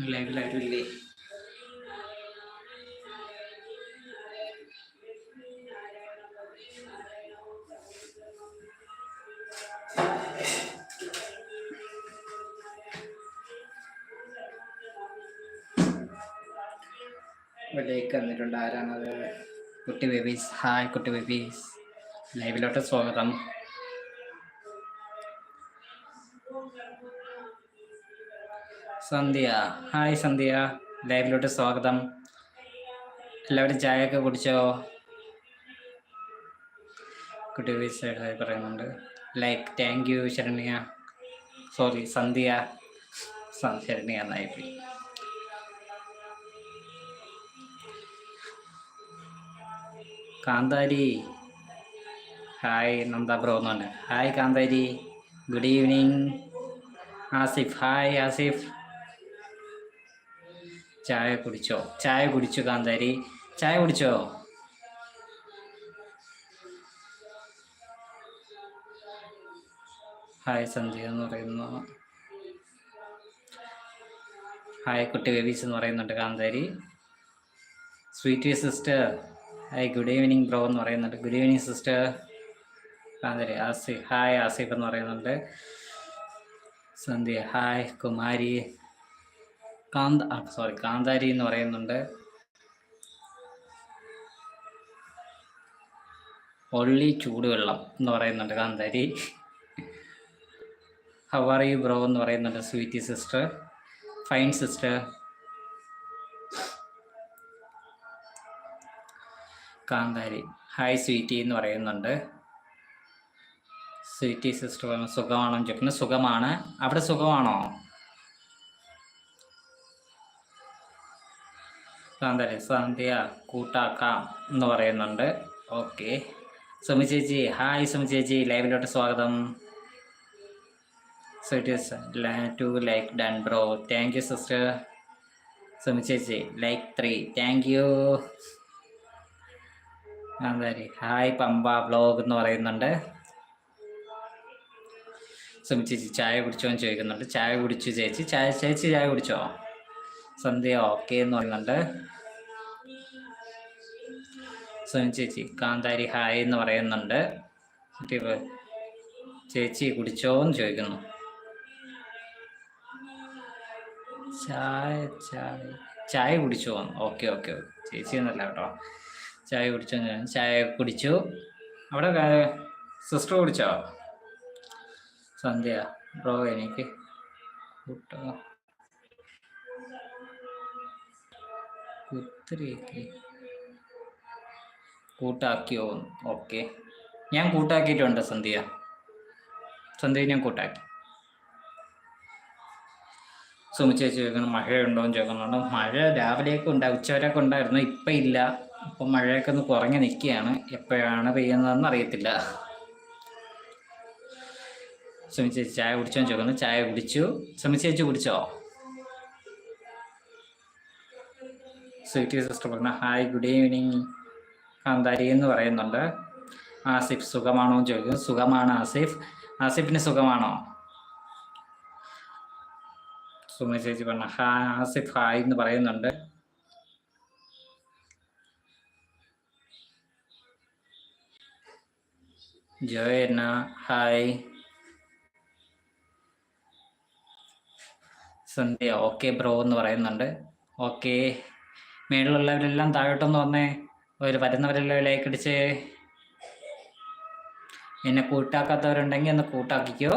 ലൈവിലാരുമില്ലേ ഇവിടേക്ക് വന്നിട്ടുണ്ട് ആരാണത്? കുട്ടി ബേബീസ്. Hi Kutty babies. ലൈവിലോട്ട് സ്വാഗതം. സന്ധ്യ. ഹായ് സന്ധ്യ. ലൈവിലോട്ട് സ്വാഗതം. എല്ലാവരും ചായയൊക്കെ കുടിച്ചോ? കുട്ടി ബേബീസ് സൈഡ് പറയുന്നുണ്ട്. Like thank you Saranya. Sorry Sandhya. Saranya Saranya എന്നായിപ്പോയി Kanthari. Hi Nanda bro എന്നാണ് hi Kanthari. Good evening Asif. Hi Asif. ചായ കുടിച്ചോ? ചായ കുടിച്ചു കാന്താരി? ചായ കുടിച്ചോ? ഹായ് സന്ധ്യ എന്ന് പറയുന്നു. ഹായ് കുട്ടി ബേബീസ് എന്ന് പറയുന്നുണ്ട് Kanthari. Sweet sister. Hi good evening bro എന്ന് പറയുന്നുണ്ട്. Good evening sister. Kanthari Asif hi Asif എന്ന് പറയുന്നുണ്ട്. സന്ധ്യ ഹായ് കുമാരി. കാന്ത സോറി കാന്താരി എന്ന് പറയുന്നുണ്ട്. ഒള്ളി ചൂടുവെള്ളം എന്ന് പറയുന്നുണ്ട് കാന്താരി. ഹവർ യു ബ്രോ എന്ന് പറയുന്നുണ്ട് sweety sister. Fine sister Kanthari. Hi sweety എന്ന് പറയുന്നുണ്ട്. സ്വീറ്റി സിസ്റ്റർ സുഖമാണോ? ചോദിക്കുന്നത് ചോദിക്കുന്നു സുഖമാണ്. അവിടെ സുഖമാണോ? കാന്താരി സന്ധ്യ കൂട്ടാക്കാം എന്ന് പറയുന്നുണ്ട്. ഓക്കെ. സുമി ചേച്ചി ഹായ് സുമി ചേച്ചി. ലൈവിലോട്ട് സ്വാഗതം. So it is two like done bro thank you sister Sumi ചേച്ചി ലൈക്ക് ത്രീ താങ്ക് യു അതെ ഹായ് പമ്പ ബ്ലോഗ് എന്ന് പറയുന്നുണ്ട്. സുമി ചേച്ചി ചായ കുടിച്ചോ എന്ന് ചോദിക്കുന്നുണ്ട്. ചായ കുടിച്ചു ചേച്ചി. ചായ ചേച്ചി ചായ കുടിച്ചോ? സന്ധ്യ ഓക്കെ എന്ന് പറയുന്നുണ്ട്. സുനിൽ ചേച്ചി കാന്താരി ഹായ് എന്ന് പറയുന്നുണ്ട്. ചേച്ചി കുടിച്ചോന്ന് ചോദിക്കുന്നു. ചായ ചായ ചായ കുടിച്ചോ ഓക്കെ ഓക്കെ ചേച്ചി എന്നല്ല കേട്ടോ. ചായ കുടിച്ചോ ഞാൻ ചായ കുടിച്ചു. അവിടെ സിസ്റ്റർ കുടിച്ചോ? സന്ധ്യ ബ്രോ എനിക്ക് കൂട്ടോ. കുത്തിരിയൊക്കെ കൂട്ടാക്കിയോ? ഓക്കെ. ഞാൻ കൂട്ടാക്കിയിട്ടുണ്ട് സന്ധ്യ. സന്ധ്യ ഞാൻ കൂട്ടാക്കി. സുമി ചേച്ചി ചോദിക്കണം മഴയുണ്ടോ എന്ന് ചോദിക്കുന്നുണ്ട്. മഴ രാവിലെയൊക്കെ ഉണ്ടായി ഉച്ചവരെയൊക്കെ ഉണ്ടായിരുന്നു ഇപ്പം ഇല്ല. ഇപ്പം മഴയൊക്കെ ഒന്ന് കുറഞ്ഞ് നിൽക്കുകയാണ്. എപ്പോഴാണ് പെയ്യുന്നതെന്ന് അറിയത്തില്ല. സുമി ചേച്ചി ചായ കുടിച്ചോ എന്ന് ചോദിക്കുന്നു. ചായ കുടിച്ചു. സുമി ചേച്ചി കുടിച്ചോ? സ്വീറ്റി സിസ്റ്റർ പറഞ്ഞ ഹായ് ഗുഡ് ഈവനിങ്. കാന്താരി എന്ന് പറയുന്നുണ്ട്. ആസിഫ് സുഖമാണോ ചോദിക്കുന്നു. സുഖമാണ് ആസിഫ്. ആസിഫിന് സുഖമാണോ? സുമ ചേച്ചി പറഞ്ഞ ഹാ ആസിഫ് ഹായ് എന്ന് പറയുന്നുണ്ട്. Joyana hi. Sandhya okay bro എന്ന് പറയുന്നുണ്ട്. ഓക്കെ. മേളിലുള്ളവരെല്ലാം താഴോട്ടൊന്ന് വന്നേ. ഒരു വരുന്നവരെല്ലാം ലൈക്ക് അടിച്ചേ എന്നെ കൂട്ടാക്കാത്തവരുണ്ടെങ്കിൽ ഒന്ന് കൂട്ടാക്കിക്കോ.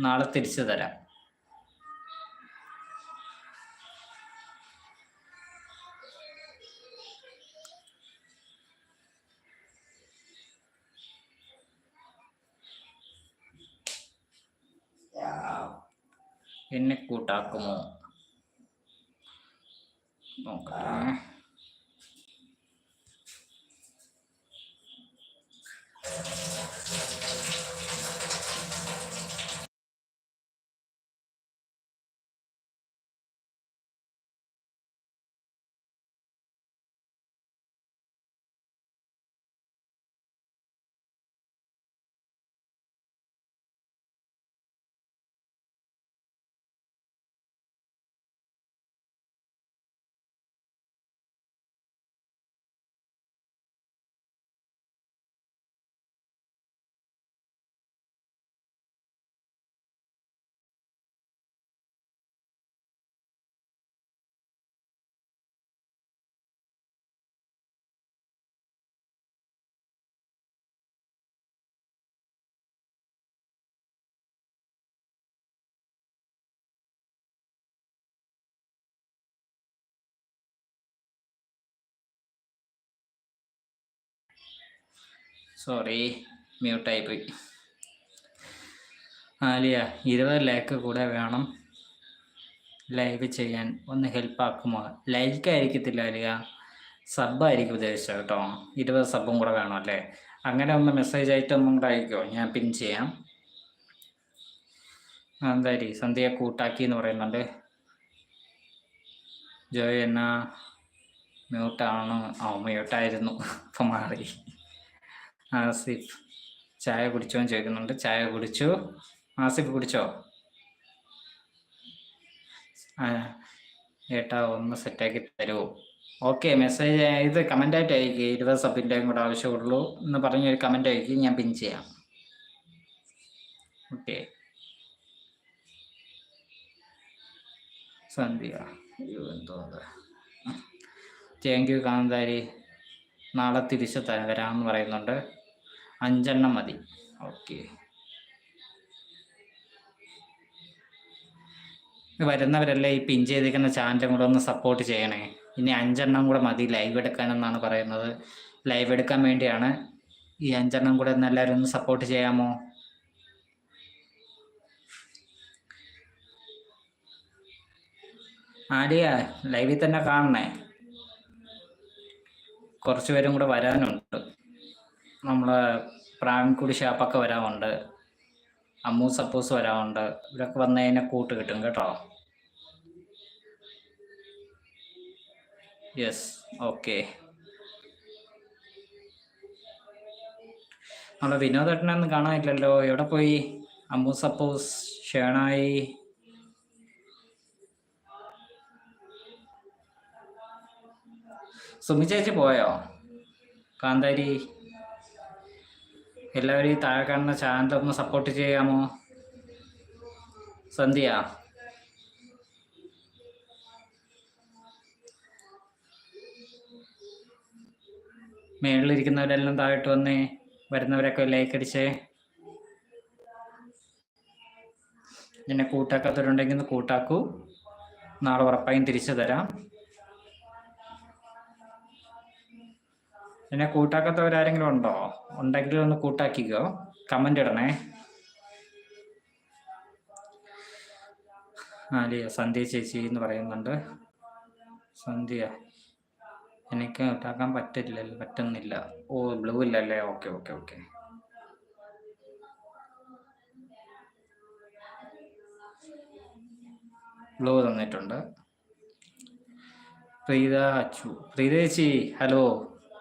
നാളെ തിരിച്ചു തരാം. എന്നെ കൂട്ടാക്കുമോ? Okay. സോറി മ്യൂട്ടായി പോയി ആലിയ ഇരുപത് ലൈക്ക് കൂടെ വേണം ലൈവ് ചെയ്യാൻ. ഒന്ന് ഹെൽപ്പ് ആക്കുമോ? ലൈക്ക് ആയിരിക്കത്തില്ല ആലിയ. സബ്ബായിരിക്കും ഉദ്ദേശിച്ചത് കേട്ടോ. ഇരുപത് സബും കൂടെ വേണം അല്ലേ? അങ്ങനെ ഒന്ന് മെസ്സേജ് ആയിട്ട് ഒന്നും കൂടെ അയക്കുമോ ഞാൻ പിൻ ചെയ്യാം. എന്തായാലും സന്ധ്യ കൂട്ടാക്കി എന്ന് പറയുന്നുണ്ട്. ജോയ് എന്നാ? മ്യൂട്ടാണ് ആ മ്യൂട്ടായിരുന്നു ഇപ്പം മാറി. ആസിഫ് ചായ കുടിച്ചോ എന്ന് ചോദിക്കുന്നുണ്ട്. ചായ കുടിച്ചു. ആസിഫ് കുടിച്ചോ? ഏട്ടാ ഒന്ന് സെറ്റാക്കി തരുമോ ഓക്കെ മെസ്സേജ് ഇത് കമന്റായിട്ട് അയക്കുക ഇരുപത് സബിന്റെയും കൂടെ ആവശ്യമുള്ളൂ എന്ന് പറഞ്ഞ ഒരു കമന്റ് അയക്കുക ഞാൻ പിൻ ചെയ്യാം. ഓക്കെ സന്ധ്യ താങ്ക് യു കാന്താരി. നാളെ തിരിച്ച് തരാമെന്ന് പറയുന്നുണ്ട്. അഞ്ചെണ്ണം മതി. ഓക്കെ. വരുന്നവരല്ലേ ഈ പിൻ ചെയ്തിരിക്കുന്ന ചാനലും കൂടെ ഒന്ന് സപ്പോർട്ട് ചെയ്യണേ. ഇനി അഞ്ചെണ്ണം കൂടെ മതി ലൈവ് എടുക്കാനെന്നാണ് പറയുന്നത്. ലൈവ് എടുക്കാൻ വേണ്ടിയാണ് ഈ അഞ്ചെണ്ണം കൂടെ ഒന്ന് എല്ലാവരും ഒന്ന് സപ്പോർട്ട് ചെയ്യാമോ? ആലിയ ലൈവിൽ തന്നെ കാണണേ. കുറച്ച് പേരും കൂടെ വരാനുണ്ട്. നമ്മളെ പ്രാവിൻകുടി ഷാപ്പൊക്കെ വരാറുണ്ട്. അമ്മു സപ്പോസ് വരാറുണ്ട്. ഇവരൊക്കെ വന്നു കഴിഞ്ഞാൽ കൂട്ട് കിട്ടും കേട്ടോ. യെസ് ഓക്കെ നമ്മളെ വിനോദേട്ടനൊന്നും കാണാനില്ലല്ലോ. എവിടെ പോയി? അമ്മു സപ്പോസ് ഷേണായി. സുമി ചേച്ചി പോയോ? കാന്താരി. എല്ലാവരും ഈ താഴെ കാണുന്ന ചാനൽ ഒന്ന് സപ്പോർട്ട് ചെയ്യാമോ? സന്ധ്യ. മേളിലിരിക്കുന്നവരെല്ലാം താഴോട്ട് വന്നേ വരുന്നവരൊക്കെ ലൈക്ക് അടിച്ചേ. എന്നെ കൂട്ടാക്കാത്തവരുണ്ടെങ്കിൽ കൂട്ടാക്കൂ. നാളെ ഉറപ്പായും തിരിച്ചു തരാം. എന്നെ കൂട്ടാക്കാത്തവരാരെങ്കിലും ഉണ്ടോ? ഉണ്ടെങ്കിൽ ഒന്ന് കൂട്ടാക്കിക്കോ. കമന്റ് ഇടണേ. ആലിയ സന്ധ്യ ചേച്ചി എന്ന് പറയുന്നുണ്ട്. സന്ധ്യ എനിക്ക് ഉണ്ടാക്കാൻ പറ്റില്ല പറ്റുന്നില്ല. ഓ ബ്ലൂ ഇല്ലല്ലേ? ഓക്കെ ഓക്കെ ഓക്കെ ബ്ലൂ തന്നിട്ടുണ്ട്. പ്രീത അച്ചു. പ്രീത ചേച്ചി ഹലോ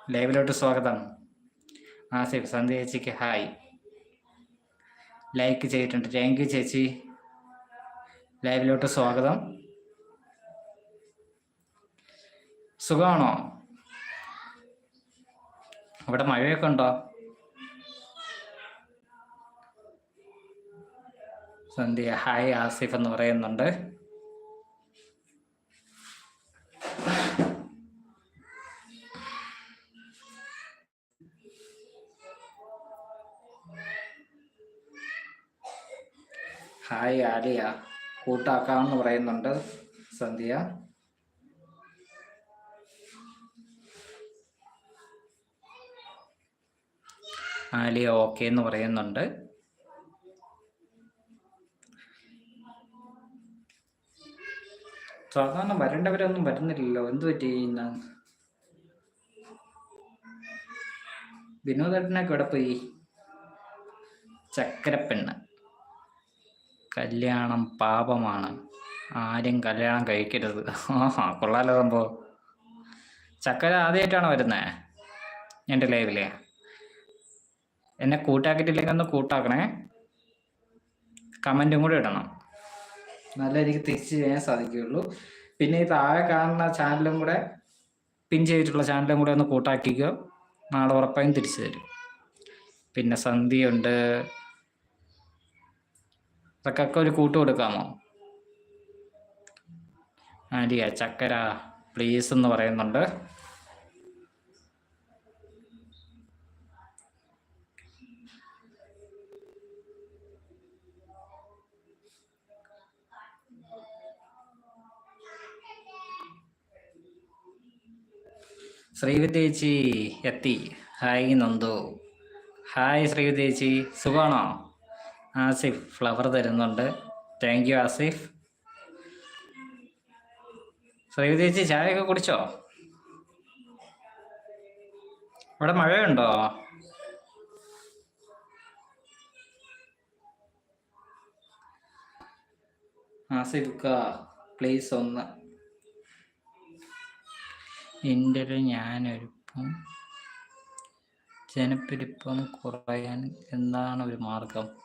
ലൈവിലോട്ട് സ്വാഗതം. ആസിഫ് സന്ധ്യ ചേച്ചിക്ക് ഹായ് ലൈക്ക് ചെയ്തിട്ടുണ്ട്. താങ്ക് യു ചേച്ചി. ലൈവിലോട്ട് സ്വാഗതം. സുഖമാണോ? അവിടെ മഴയൊക്കെ ഉണ്ടോ? സന്ധ്യ ഹായ് ആസിഫ് എന്ന് പറയുന്നുണ്ട്. ഹായ് ആലിയ. കൂട്ടാക്കാമെന്ന് പറയുന്നുണ്ട് സന്ധ്യ. ആലിയ ഓക്കെ എന്ന് പറയുന്നുണ്ട്. സാധാരണ വരേണ്ടവരൊന്നും വരുന്നില്ലല്ലോ. എന്ത് പറ്റി വിനോദേട്ടനൊക്കെ ഇവിടെ പോയി? ചക്കരപ്പെണ്ണ്. കല്യാണം പാപമാണ്. ആരും കല്യാണം കഴിക്കരുത്. ആ കൊള്ളാലോ സംഭവം ചക്കര ആദ്യമായിട്ടാണ് വരുന്നത് എന്റെ ലൈവിൽ? എന്നെ കൂട്ടാക്കിയിട്ടില്ലെങ്കിൽ ഒന്ന് കൂട്ടാക്കണേ. കമന്റും കൂടെ ഇടണം. നല്ല രീതിക്ക് തിരിച്ച് ചെയ്യാൻ സാധിക്കുകയുള്ളൂ. പിന്നെ ഈ താഴെ കാണുന്ന ചാനലും കൂടെ പിൻ ചെയ്തിട്ടുള്ള ചാനലും കൂടെ ഒന്ന് കൂട്ടാക്കിക്കോ. നാളെ ഉറപ്പായും തിരിച്ചു തരും. പിന്നെ സന്ധ്യയുണ്ട്. അതൊക്കെ ഒരു കൂട്ട് കൊടുക്കാമോ? ആലിയ ചക്കര. പ്ലീസ് എന്ന് പറയുന്നുണ്ട്. ശ്രീവിദ്യേച്ചി എത്തി. ഹായ് നന്ദു. ഹായ് ശ്രീവിദ്യേച്ചി സുഖമാണോ ആസിഫ് ഫ്ലവർ തരുന്നുണ്ട്. Thank you Asif. ശ്രീവിദ്യ ചേച്ചി ചായയൊക്കെ കുടിച്ചോ? ഇവിടെ മഴയുണ്ടോ? ആസിഫ് പ്ലീസ് ഒന്ന്. എന്റെ ഒരു ഞാനൊരുപ്പം ജനപ്പെരുപ്പം കുറയാൻ എന്താണ് ഒരു മാർഗം?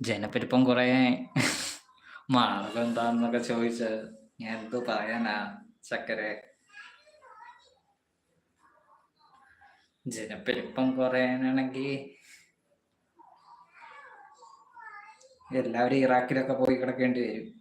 ജനപ്പെരുപ്പം കുറെ മാർഗം എന്താന്നൊക്കെ ചോദിച്ച് ഞാൻ എന്ത് പറയാനാ ചക്കരെ? ജനപ്പെരുപ്പം കുറയാനാണെങ്കിൽ എല്ലാവരും ഇറാഖിലൊക്കെ പോയി കിടക്കേണ്ടി വരും.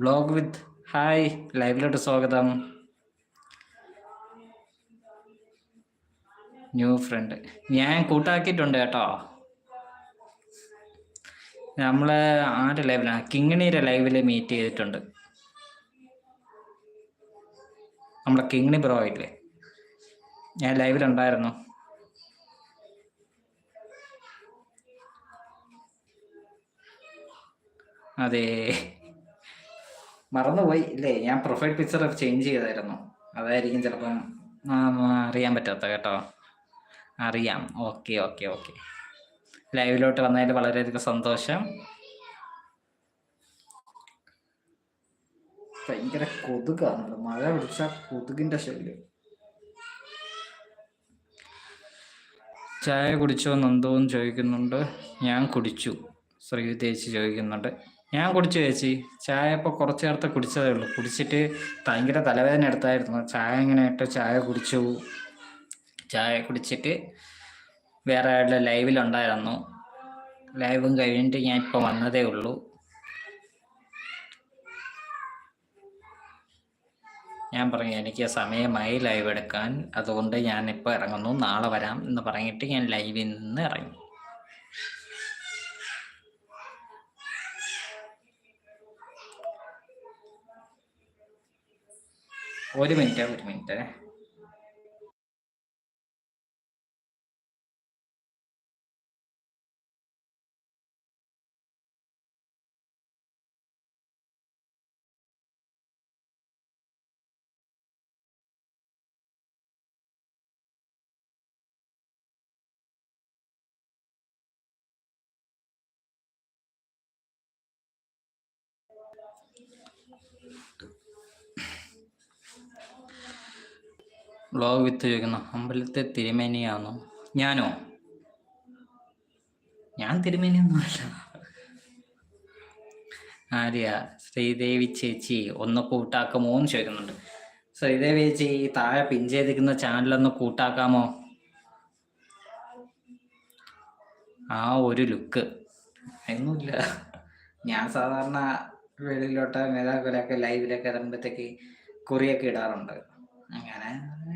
ബ്ലോഗ് വിത്ത് ഹായ് ലൈവിലോട്ട് സ്വാഗതം. ന്യൂ ഫ്രണ്ട് ഞാൻ കൂട്ടാക്കിയിട്ടുണ്ട് കേട്ടോ. നമ്മൾ ആരുടെ ലൈവിലാണ് കിങ്ങിണിയുടെ ലൈവിൽ മീറ്റ് ചെയ്തിട്ടുണ്ട്. നമ്മളെ കിങ്ങിണി ബ്രോ ആയിട്ടില്ലേ? ഞാൻ ലൈവിലുണ്ടായിരുന്നു അതെ. മറന്നുപോയി. ഇല്ലേ ഞാൻ പ്രൊഫൈൽ പിക്ചർ ചേഞ്ച് ചെയ്തായിരുന്നു. അതായിരിക്കും ചിലപ്പം അറിയാൻ പറ്റാത്ത കേട്ടോ. അറിയാം. ഓക്കെ ഓക്കെ ഓക്കെ ലൈവിലോട്ട് വന്നതിൽ വളരെയധികം സന്തോഷം. ഭയങ്കര കൊതുകാണല്ലോ മഴ പിടിച്ച കൊതുകിന്റെ ശല്യം. ചായ കുടിച്ചോ നന്ദോന്ന് ചോദിക്കുന്നുണ്ട്. ഞാൻ കുടിച്ചു. ശ്രീ തേച്ച് ചോദിക്കുന്നുണ്ട്. ഞാൻ കുടിച്ചു ചേച്ചി. ചായ ഇപ്പോൾ കുറച്ച് നേരത്തെ കുടിച്ചതേ ഉള്ളൂ. കുടിച്ചിട്ട് ഭയങ്കര തലവേദന എടുത്തായിരുന്നു. ചായ ഇങ്ങനെ ഇട്ട് ചായ കുടിച്ചു. ചായ കുടിച്ചിട്ട് വേറെ ആളുടെ ലൈവിലുണ്ടായിരുന്നു ലൈവും കഴിഞ്ഞിട്ട് ഞാൻ ഇപ്പോൾ വന്നതേ ഉള്ളൂ. ഞാൻ പറഞ്ഞു എനിക്ക് സമയമായി ലൈവ് എടുക്കാൻ. അതുകൊണ്ട് ഞാൻ ഇപ്പോൾ ഇറങ്ങുന്നു. നാളെ വരാം എന്ന് പറഞ്ഞിട്ട് ഞാൻ ലൈവിൽ നിന്ന് ഇറങ്ങി. ഒരു മിനിറ്റ് ഒരു മിനിറ്റ്. വ്ളോഗ് വിത്ത് ചോദിക്കുന്നു അമ്പലത്തെ തിരുമേനിയാണോ? ഞാനോ? ഞാൻ തിരുമേനിയൊന്നുമല്ല. ആര്യ ശ്രീദേവി ചേച്ചി ഒന്ന് കൂട്ടാക്കുമോ എന്ന് ചോദിക്കുന്നുണ്ട്. ശ്രീദേവി ചേച്ചി താഴെ പിൻ ചെയ്തിരിക്കുന്ന ചാനലൊന്ന് കൂട്ടാക്കാമോ? ആ ഒരു ലുക്ക് ഒന്നുമില്ല. ഞാൻ സാധാരണ വെളിയിലോട്ട് മേധാവിലൊക്കെ ലൈവിലൊക്കെ ഇറങ്ങുമ്പോഴത്തേക്ക് കുറിയൊക്കെ ഇടാറുണ്ട്. അങ്ങനെ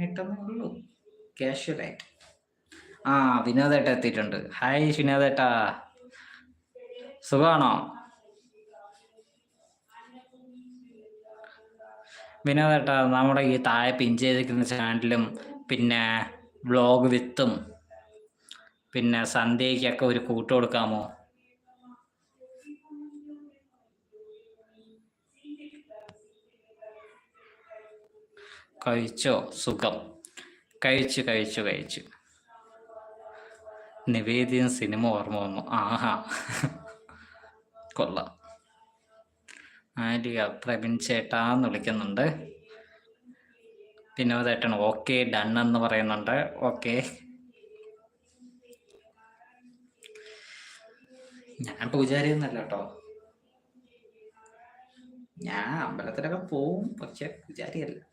ഇട്ടതേ ഉള്ളൂ. കാഷ്വലായിട്ട് ആ വിനോദേട്ട എത്തിയിട്ടുണ്ട്. ഹായ് വിനോദേട്ടാ. സുഖമാണോ? വിനോദേട്ട നമ്മുടെ ഈ താഴെ പിൻ ചെയ്തിരിക്കുന്ന ചാനലിലും പിന്നെ വ്ളോഗ് വിത്തും പിന്നെ സന്ധ്യയ്ക്കൊക്കെ ഒരു കൂട്ട് കൊടുക്കാമോ? കഴിച്ചോ? സുഖം. കഴിച്ചു കഴിച്ചു കഴിച്ചു. നിവേദ്യം സിനിമ ഓർമ്മ വന്നു. ആഹാ. കൊള്ളാം. ആര്യ പ്രവീൺ ചേട്ടാന്ന് വിളിക്കുന്നുണ്ട്. വിനോദേട്ടൻ ഓക്കെ ഡൺ എന്ന് പറയുന്നുണ്ട്. ഓക്കെ. ഞാൻ പൂജാരി കേട്ടോ. ഞാൻ അമ്പലത്തിലൊക്കെ പോവും പക്ഷെ പൂജാരിയല്ല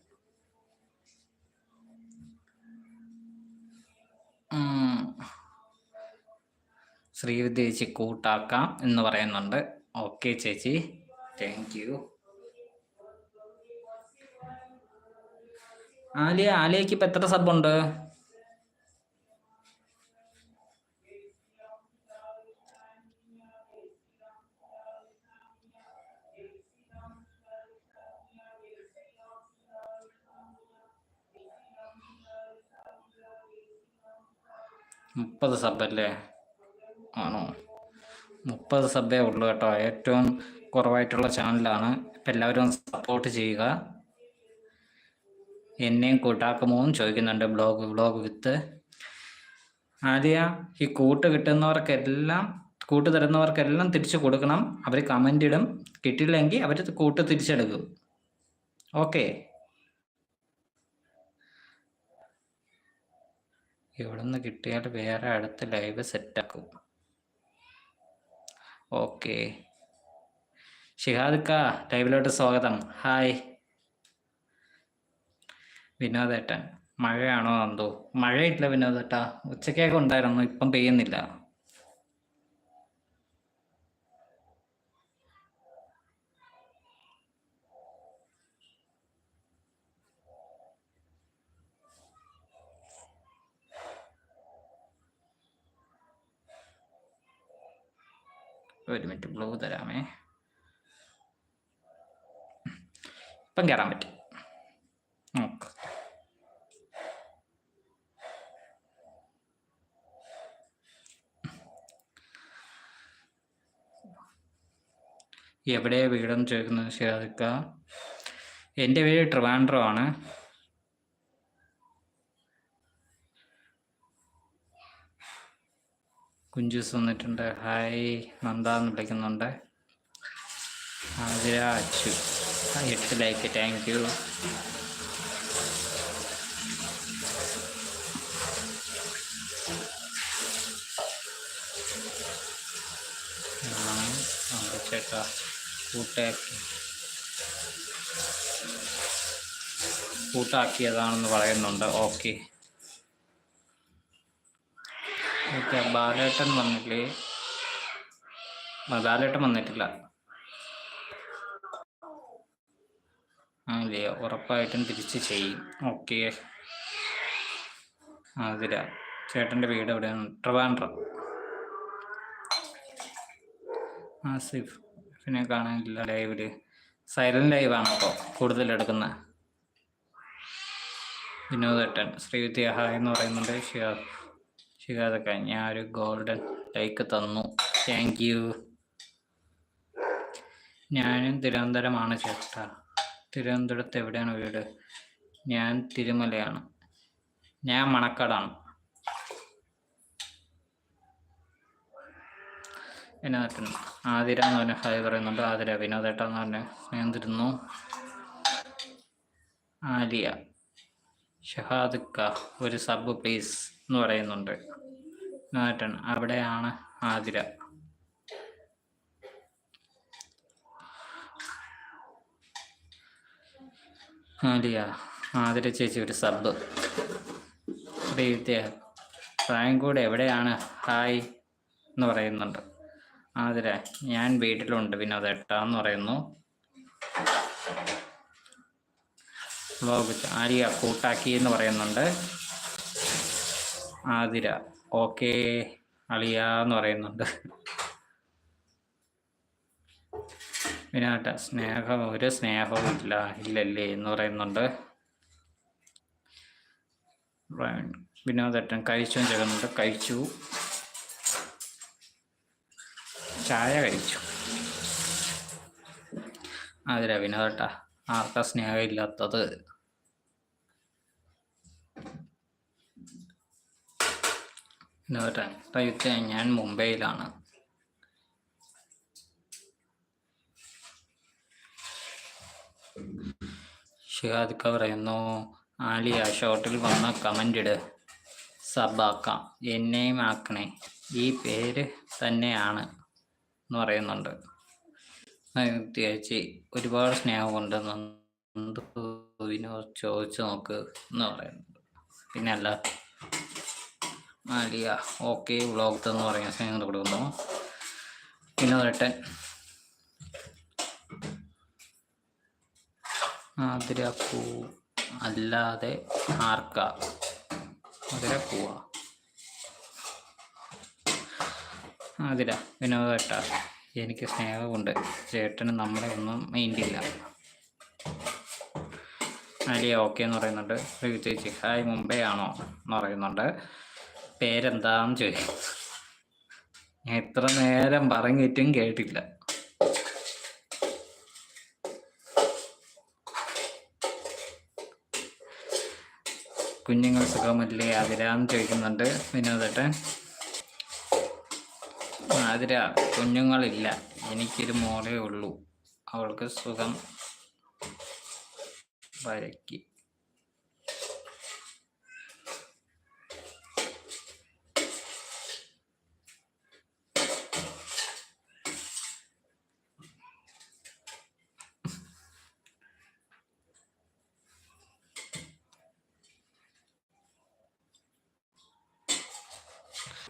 ശ്രീവിദ്യ ചേച്ചി കൂട്ടാക്കാം എന്ന് പറയുന്നുണ്ട്. ഓക്കെ ചേച്ചി. താങ്ക് യു ആലിയ ആലിയക്ക് ഇപ്പൊ എത്ര സബുണ്ട് മുപ്പത് സബ് അല്ലേ? ആണോ? മുപ്പത് സബ്ബേ ഉള്ളൂ കേട്ടോ. ഏറ്റവും കുറവായിട്ടുള്ള ചാനലാണ്. ഇപ്പം എല്ലാവരും സപ്പോർട്ട് ചെയ്യുക. എന്നെയും കൂട്ടാക്കുമോ ചോദിക്കുന്നുണ്ട് ബ്ലോഗ് ബ്ലോഗ് വിത്ത്. ആദ്യ ഈ കൂട്ട് കിട്ടുന്നവർക്കെല്ലാം കൂട്ട് തരുന്നവർക്കെല്ലാം തിരിച്ചു കൊടുക്കണം. അവർ കമന്റ് ഇടും. കിട്ടിയില്ലെങ്കിൽ അവർ കൂട്ട് തിരിച്ചെടുക്കും. ഓക്കെ ഇവിടെ നിന്ന് കിട്ടിയാൽ വേറെ അടുത്ത് ലൈവ് സെറ്റാക്കും ഓക്കെ. ഷിഹാദിക്ക ലൈവിലോട്ട് സ്വാഗതം. ഹായ്. വിനോദേട്ടൻ മഴയാണോ എന്തോ മഴയില്ല വിനോദേട്ടാ. ഉച്ചക്കൊക്കെ ഉണ്ടായിരുന്നു ഇപ്പം പെയ്യുന്നില്ല. ഒരു മിനിറ്റ് ബ്ലൂ തരാമേ. ഇപ്പം കയറാൻ പറ്റും. നോക്ക്. എവിടെ വീടെന്ന് ചോദിക്കുന്നത് ഷിയാദിക്ക എന്റെ വീട് ട്രിവാൻഡ്രം ആണ് കുഞ്ചൂസ് വന്നിട്ടുണ്ട്. ഹായ് നന്ദ എന്ന് വിളിക്കുന്നുണ്ട്. ആതിര അച്ചു. എട്ട് ലൈക്ക് താങ്ക് യു ചേട്ടാ കൂട്ടാക്കി. കൂട്ടാക്കിയതാണെന്ന് പറയുന്നുണ്ട്. ഓക്കെ ഓക്കെ ബാലേട്ടൻ വന്നില്ലേ? ബാലേട്ടൻ വന്നിട്ടില്ല. അല്ലേ ഉറപ്പായിട്ടും തിരിച്ച് ചെയ്യും. ഓക്കെ. അതില. ചേട്ടന്റെ വീട് എവിടെയാണ്? ട്രിവാൻഡ്രം. ആസിഫ് പിന്നെ കാണാനില്ല ലൈവിൽ. സൈലന്റ് ലൈവാണ് അപ്പോൾ കൂടുതൽ എടുക്കുന്ന. വിനോദേട്ടൻ ശ്രീവിദ്യ ഹായ് എന്ന് പറയുന്നുണ്ട്. ഷിയാ ഷിയാദൊക്കെ ഞാൻ ഒരു ഗോൾഡൻ ലൈക്ക് തന്നു. താങ്ക് യു ഞാനും തിരുവനന്തപുരമാണ് ചേട്ടാ. തിരുവനന്തപുരത്ത് എവിടെയാണ് വീട്? ഞാൻ തിരുമലയാണ്. ഞാൻ മണക്കാടാണ്. എന്നെ നട്ടുന്നു ആതിര എന്ന് പറഞ്ഞ ഹായ് പറയുന്നുണ്ട്. ആതിര വിനോദേട്ട എന്ന് പറഞ്ഞ സ്നേഹം തരുന്നു. ആലിയ ഷഹാദിക്ക ഒരു സബ് പ്ലീസ് എന്ന് പറയുന്നുണ്ട്. വിനോദേട്ടൻ അവിടെയാണ് ആതിര. ആലിയ ആതിര ചേച്ചി ഒരു സബ് പ്രീത്യ പ്രായംകൂടെ എവിടെയാണ്? ഹായ് എന്ന് പറയുന്നുണ്ട്. ആതിര ഞാൻ വീട്ടിലുണ്ട് വിനോദേട്ട എന്ന് പറയുന്നു. വ്ലോഗ് ആര്യ കൂട്ടാക്കി എന്ന് പറയുന്നുണ്ട്. ആതിര. ഓക്കെ അളിയ എന്ന് പറയുന്നുണ്ട്. വിനാട്ട സ്നേഹം ഒരു സ്നേഹവും ഇല്ല ഇല്ലല്ലേ എന്ന് പറയുന്നുണ്ട്. വിനോദട്ടൻ കഴിച്ചു ചേർന്നുണ്ട് കഴിച്ചു. ചായ കഴിച്ചു. അതില വിനോദട്ട ആർക്കാ സ്നേഹം ഇല്ലാത്തത് വിനോദേട്ടൻ റയുത്തെ ഞാൻ മുംബൈയിലാണ്. ഷിഹാദിക്ക പറയുന്നു ആലിയ ഷോട്ടിൽ വന്ന കമന്റ് ഇട്. സബാക്കാം എന്നെയും ആക്കണേ. ഈ പേര് തന്നെയാണ് എന്ന് പറയുന്നുണ്ട്. ചേച്ചി ഒരുപാട് സ്നേഹമുണ്ട്. വിനോദ് ചോദിച്ചു നോക്ക് എന്ന് പറയുന്നുണ്ട്. പിന്നെ അല്ല ആലിയ ഓക്കെ വ്ളോഗ് എന്ന് പറയുന്ന സ്നേഹം കൊടുക്കുന്നു. പിന്നെ അതിര ആതിരപ്പൂ അല്ലാതെ ആർക്ക? ആതിരപ്പൂവ? ആതിര വിനോദേട്ട എനിക്ക് സ്നേഹമുണ്ട്. ചേട്ടന് നമ്മളെ ഒന്നും മൈൻഡില്ല. അലിയ ഓക്കെ എന്ന് പറയുന്നുണ്ട്. ചേച്ചി ഹായ് മുംബൈ ആണോ എന്ന് പറയുന്നുണ്ട്. പേരെന്താന്ന് ചോദിക്കും. ഞാൻ എത്ര നേരം പറഞ്ഞിട്ടും കേട്ടില്ല. കുഞ്ഞുങ്ങൾ സുഖമല്ലേ? ആതിരാന്ന് ചോദിക്കുന്നുണ്ട് വിനോദേട്ടൻ. ആതിര കുഞ്ഞുങ്ങളില്ല. എനിക്കൊരു മോളേ ഉള്ളൂ. അവൾക്ക് സുഖം വരക്കി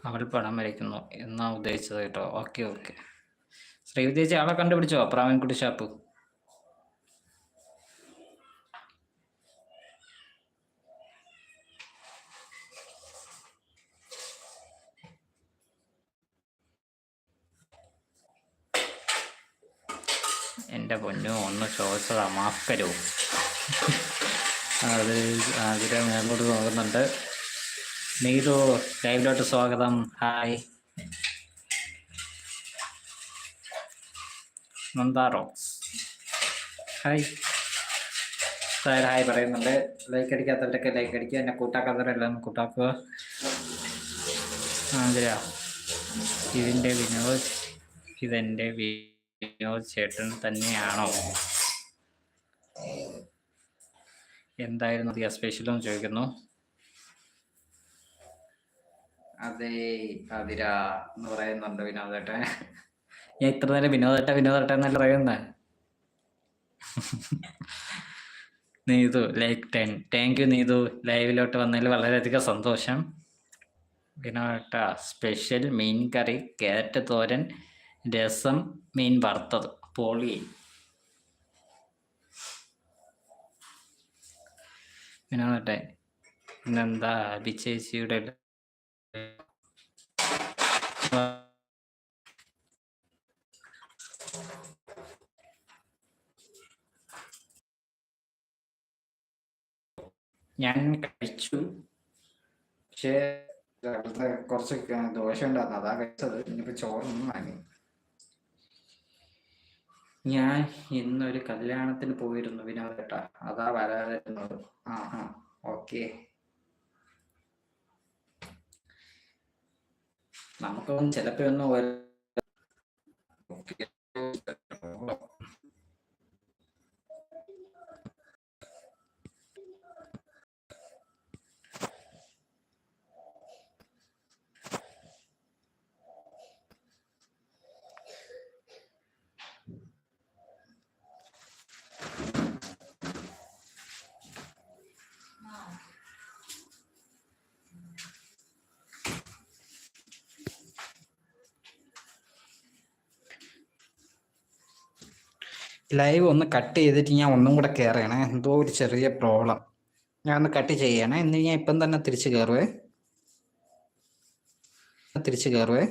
അവൾ പടം വരയ്ക്കുന്നു എന്നാ ഉദ്ദേശിച്ചത് കേട്ടോ. Okay okay. ശ്രീവിദ്യ ചേച്ചി ആളെ കണ്ടുപിടിച്ചോ? പ്രാവൻകുട്ടി ഷാപ്പ്. എന്റെ പൊന്നു ഒന്ന് ചോദിച്ചതാ മാഫ് തരൂ അത് ഞാൻ മേലോട്ട് നോക്കുന്നുണ്ട്. നീതു ലൈവിലോട്ട് സ്വാഗതം. Hi. Nanda rocks hi. Sir hi പറയുന്നുണ്ട്. ലൈക്ക് അടിക്കാത്തവരൊക്കെ ലൈക്ക് അടിക്കുക. എന്നെ കൂട്ടാക്കാത്തവരെല്ലാം കൂട്ടാക്കുക. ആതിര ഇതിന്റെ വിനോദ് ഇതെന്റെ വിനോദ് ചേട്ടൻ തന്നെയാണോ? എന്തായിരുന്നു സ്പെഷ്യലും ചോദിക്കുന്നു. അതെ അതിര എന്ന് പറയുന്നുണ്ട് വിനോദേട്ടൻ ഞാൻ ഇത്ര നേരം വിനോദേട്ട വിനോദേട്ട എന്നല്ല പറയുന്ന. Neethu like ten thank you Neethu. ലൈവിലോട്ട് വന്നതിൽ വളരെയധികം സന്തോഷം. വിനോദേട്ട സ്പെഷ്യൽ മീൻ കറി കേരറ്റ് തോരൻ രസം മീൻ വറുത്തത് പോളി. വിനോദട്ടെ പിന്നെന്താ അഭിചേച്ചിയുടെ ഞാൻ കഴിച്ചു. പക്ഷേ രാവിലത്തെ കുറച്ച് ദോശ ഉണ്ടായിരുന്നു. അതാ കഴിച്ചത്. ഇനിയിപ്പോ ചോറൊന്നും വാങ്ങി. ഞാൻ ഇന്നൊരു കല്യാണത്തിന് പോയിരുന്നു വിനോദേട്ട. അതാ വരാതിരുന്നത് ആ ആ. ഓക്കെ. നമുക്കൊന്നും ചിലപ്പോ ഒന്നും ഒരു- ലൈവ് ഒന്ന് കട്ട് ചെയ്തിട്ട് ഞാൻ ഒന്നും കൂടെ കയറുകയാണ് എന്തോ ഒരു ചെറിയ പ്രോബ്ലം ഞാൻ ഒന്ന് കട്ട് ചെയ്യണേ. എന്ന് ഞാൻ ഇപ്പം തന്നെ തിരിച്ചു കയറുവേ തിരിച്ചു കയറുവേ